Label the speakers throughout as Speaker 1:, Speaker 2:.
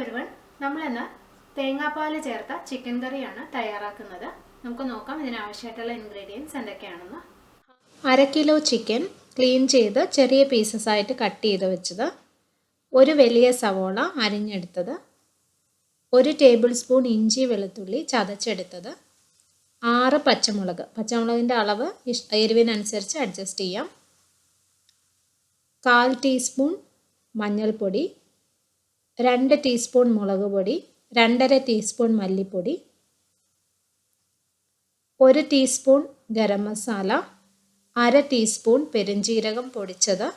Speaker 1: Hi ഒരുവൺ നമ്മളിന്ന് തേങ്ങാപ്പാൽ ചേർത്ത ചിക്കൻ കറിയാണ് തയ്യാറാക്കുന്നത്. നമുക്ക് നോക്കാം ഇതിനാവശ്യമായിട്ടുള്ള ഇൻഗ്രീഡിയൻസ് എന്തൊക്കെയാണെന്ന്. അര കിലോ ചിക്കൻ ക്ലീൻ ചെയ്ത് ചെറിയ പീസസ് ആയിട്ട് കട്ട് ചെയ്ത് വെച്ചത്. ഒരു വലിയ സവോള അരിഞ്ഞെടുത്തത്. ഒരു ടേബിൾ സ്പൂൺ ഇഞ്ചി വെളുത്തുള്ളി ചതച്ചെടുത്തത്. ആറ് പച്ചമുളക്. പച്ചമുളകിന്റെ അളവ് ഇഷ് എരിവിനനുസരിച്ച് അഡ്ജസ്റ്റ് ചെയ്യാം. കാൽ ടീസ്പൂൺ മഞ്ഞൾപ്പൊടി രണ്ട് ടീസ്പൂൺ മുളക് പൊടി രണ്ടര ടീസ്പൂൺ മല്ലിപ്പൊടി ഒരു ടീസ്പൂൺ ഗരം മസാല അര ടീസ്പൂൺ പെരുംജീരകം പൊടിച്ചത്.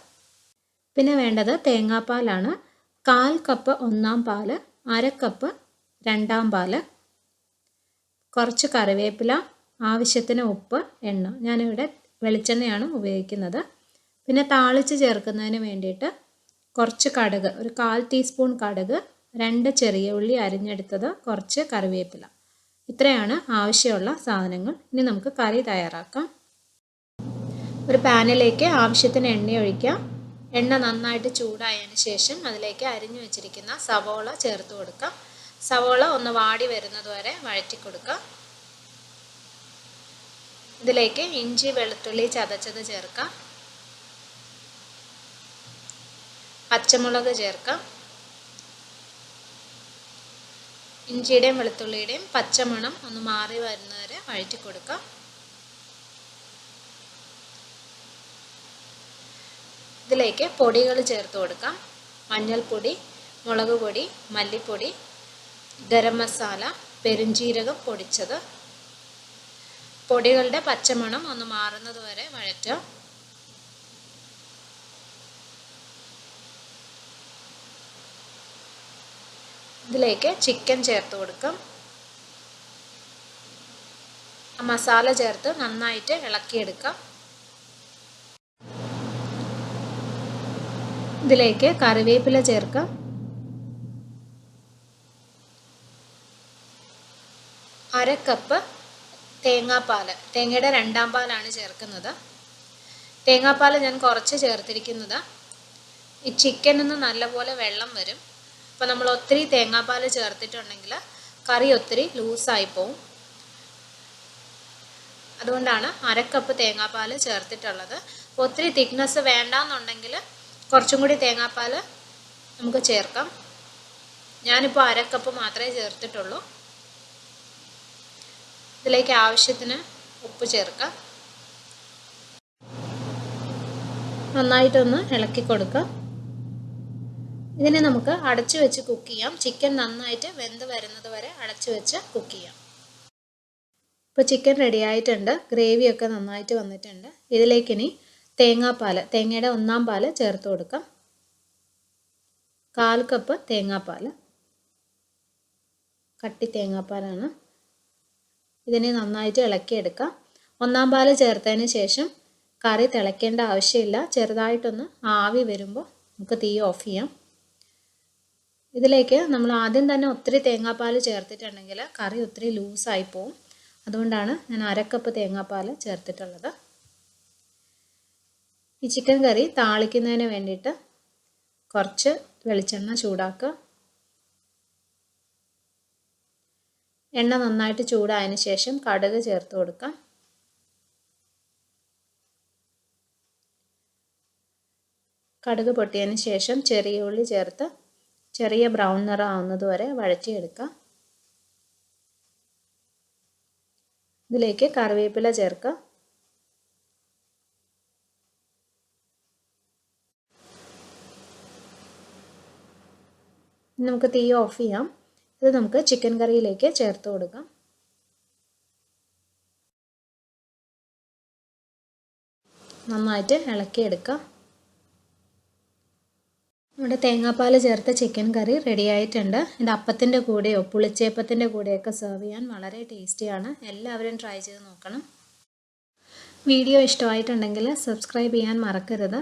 Speaker 1: പിന്നെ വേണ്ടത് തേങ്ങാപ്പാലാണ്. കാൽ കപ്പ് ഒന്നാം പാൽ അര കപ്പ് രണ്ടാം പാൽ കുറച്ച് കറിവേപ്പില ആവശ്യത്തിന് ഉപ്പ് എണ്ണ. ഞാനിവിടെ വെളിച്ചെണ്ണയാണ് ഉപയോഗിക്കുന്നത്. പിന്നെ താളിച്ച് ചേർക്കുന്നതിന് വേണ്ടിയിട്ട് കുറച്ച് കടുക് ഒരു കാൽ ടീസ്പൂൺ കടുക് രണ്ട് ചെറിയ ഉള്ളി അരിഞ്ഞെടുത്തത് കുറച്ച് കറിവേപ്പില. ഇത്രയാണ് ആവശ്യമുള്ള സാധനങ്ങൾ. ഇനി നമുക്ക് കറി തയ്യാറാക്കാം. ഒരു പാനിലേക്ക് ആവശ്യത്തിന് എണ്ണ ഒഴിക്കാം. എണ്ണ നന്നായിട്ട് ചൂടായതിന് ശേഷം അതിലേക്ക് അരിഞ്ഞു വെച്ചിരിക്കുന്ന സവോള ചേർത്ത് കൊടുക്കാം. സവോള ഒന്ന് വാടി വരുന്നത് വരെ വഴറ്റി കൊടുക്കാം. ഇതിലേക്ക് ഇഞ്ചി വെളുത്തുള്ളി ചതച്ചത് ചേർക്കാം. പച്ചമുളക് ചേർക്കാം. ഇഞ്ചിയുടെയും വെളുത്തുള്ളിയുടെയും പച്ചമണം ഒന്ന് മാറി വരുന്നവരെ വഴറ്റി കൊടുക്കാം. ഇതിലേക്ക് പൊടികൾ ചേർത്ത് കൊടുക്കാം. മഞ്ഞൾപ്പൊടി മുളക് പൊടി മല്ലിപ്പൊടി ഗരം മസാല പെരുംജീരകം പൊടിച്ചത്. പൊടികളുടെ പച്ചമണം ഒന്ന് മാറുന്നത് വരെ വഴറ്റുക ഇതിലേക്ക് ചിക്കൻ ചേർത്ത് കൊടുക്കും. മസാല ചേർത്ത് നന്നായിട്ട് ഇളക്കിയെടുക്കാം. ഇതിലേക്ക് കറിവേപ്പില ചേർക്കാം. അര കപ്പ് തേങ്ങാപ്പാൽ തേങ്ങയുടെ രണ്ടാം പാലാണ് ചേർക്കുന്നത്. തേങ്ങാപ്പാൽ ഞാൻ കുറച്ച് ചേർത്തിരിക്കുന്നത്. ഈ ചിക്കനിൽ നിന്ന് നല്ലപോലെ വെള്ളം വരും. അപ്പോൾ നമ്മൾ ഒത്തിരി തേങ്ങാപ്പാൽ ചേർത്തിട്ടുണ്ടെങ്കിൽ കറി ഒത്തിരി ലൂസായി പോവും. അതുകൊണ്ടാണ് അരക്കപ്പ് തേങ്ങാപ്പാൽ ചേർത്തിട്ടുള്ളത്. ഒത്തിരി തിക്നെസ് വേണ്ടാന്നുണ്ടെങ്കിൽ കുറച്ചും കൂടി തേങ്ങാപ്പാൽ നമുക്ക് ചേർക്കാം. ഞാനിപ്പോൾ അരക്കപ്പ് മാത്രമേ ചേർത്തിട്ടുള്ളൂ. ഇതിലേക്ക് ആവശ്യത്തിന് ഉപ്പ് ചേർക്കാം. നന്നായിട്ടൊന്ന് ഇളക്കി കൊടുക്കാം. ഇതിനെ നമുക്ക് അടച്ചു വെച്ച് കുക്ക് ചെയ്യാം. ചിക്കൻ നന്നായിട്ട് വെന്ത് വരുന്നത് വരെ അടച്ചു വെച്ച് കുക്ക് ചെയ്യാം. ഇപ്പോൾ ചിക്കൻ റെഡി ആയിട്ടുണ്ട്. ഗ്രേവിയൊക്കെ നന്നായിട്ട് വന്നിട്ടുണ്ട്. ഇതിലേക്കിനി തേങ്ങാപ്പാൽ തേങ്ങയുടെ ഒന്നാം പാൽ ചേർത്ത് കൊടുക്കാം. കാൽ കപ്പ് തേങ്ങാപ്പാൽ കട്ടി തേങ്ങാപ്പാലാണ്. ഇതിനെ നന്നായിട്ട് ഇളക്കിയെടുക്കാം. ഒന്നാം പാൽ ചേർത്തതിന് ശേഷം കറി തിളയ്ക്കേണ്ട ആവശ്യമില്ല. ചെറുതായിട്ടൊന്ന് ആവി വരുമ്പോൾ നമുക്ക് തീ ഓഫ് ചെയ്യാം. ഇതിലേക്ക് നമ്മൾ ആദ്യം തന്നെ ഒത്തിരി തേങ്ങാപ്പാൽ ചേർത്തിട്ടുണ്ടെങ്കിൽ കറി ഒത്തിരി ലൂസായി പോവും. അതുകൊണ്ടാണ് ഞാൻ അരക്കപ്പ് തേങ്ങാപ്പാൽ ചേർത്തിട്ടുള്ളത്. ഈ ചിക്കൻ കറി താളിക്കുന്നതിന് വേണ്ടിയിട്ട് കുറച്ച് വെളിച്ചെണ്ണ ചൂടാക്കുക. എണ്ണ നന്നായിട്ട് ചൂടായതിന് ശേഷം കടുക് ചേർത്ത് കൊടുക്കാം. കടുക് പൊട്ടിയതിന് ശേഷം ചെറിയ ഉള്ളി ചേർത്ത് ചെറിയ ബ്രൗൺ നിറം ആവുന്നത് വരെ വഴറ്റിയെടുക്കുക ഇതിലേക്ക് കറിവേപ്പില ചേർക്കുക നമുക്ക് തീ ഓഫ് ചെയ്യാം. ഇത് നമുക്ക് ചിക്കൻ കറിയിലേക്ക് ചേർത്ത് കൊടുക്കാം. നന്നായിട്ട് ഇളക്കിയെടുക്കാം. നമ്മുടെ തേങ്ങാപ്പാൽ ചേർത്ത ചിക്കൻ കറി റെഡി ആയിട്ടുണ്ട്. ഇത് അപ്പത്തിന്റെ കൂടെയോ പുളിച്ചേപ്പത്തിന്റെ കൂടെയൊക്കെ സെർവ് ചെയ്യാൻ വളരെ ടേസ്റ്റിയാണ് എല്ലാവരും ട്രൈ ചെയ്ത് നോക്കണം. വീഡിയോ ഇഷ്ടമായിട്ടുണ്ടെങ്കിൽ സബ്സ്ക്രൈബ് ചെയ്യാൻ മറക്കരുത്.